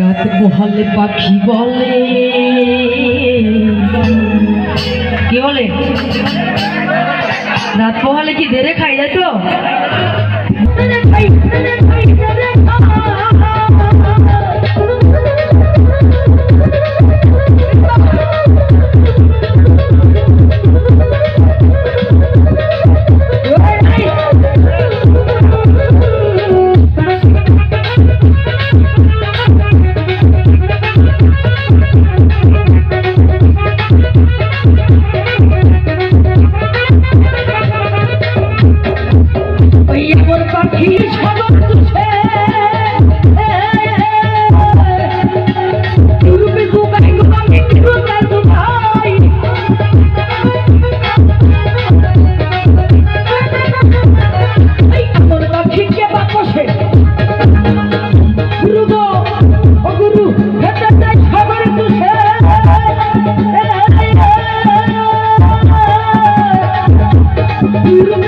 রাত গোহালে পাখি বলে। কি বলে? রাত পোহালে কি দেরে খাই যায় তো Thank you.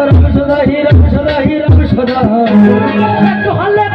রাম সদা হি রাম সদা হি রাম সদা